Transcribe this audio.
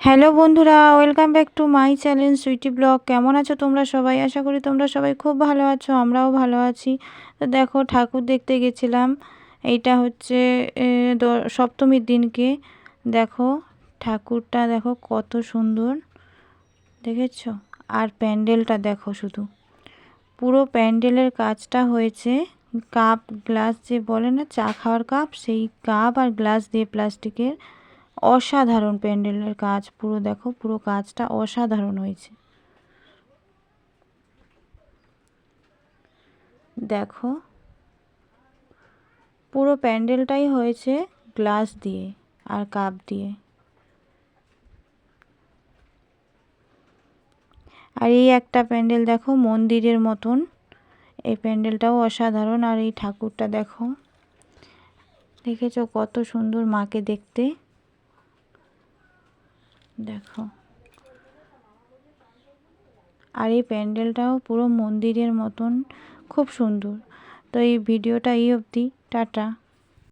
Hello বন্ধুরা, welcome back to my channel Sweety blog. কেমন আছো তোমরা সবাই? আশা করি তোমরা সবাই খুব ভালো আছো, আমরাও ভালো আছি। তো দেখো, ঠাকুর দেখতে গেছিলাম। এইটা হচ্ছে সপ্তমীর দিনকে। দেখো, ঠাকুরটা দেখো কত সুন্দর। দেখেছ? আর প্যান্ডেলটা দেখো শুধু। পুরো প্যান্ডেলের কাজটা হয়েছে। কাপ, গ্লাস যে বলে না, চা খাওয়ার কাপ, সেই কাপ আর গ্লাস দিয়ে প্লাস্টিকের অসাধারণ প্যান্ডেলের কাজ। পুরো দেখো, পুরো কাজটা অসাধারণ হয়েছে। দেখো, পুরো প্যান্ডেলটাই হয়েছে গ্লাস দিয়ে আর কাপ দিয়ে। আর এই একটা প্যান্ডেল দেখো, মন্দিরের মতন। এই প্যান্ডেলটাও অসাধারণ। আর এই ঠাকুরটা দেখো, দেখেছ কত সুন্দর মাকে দেখতে? দেখো। আর এই প্যান্ডেলটাও পুরো মন্দিরের মতন, খুব সুন্দর। তো এই ভিডিওটা এই অবধি, টাটা।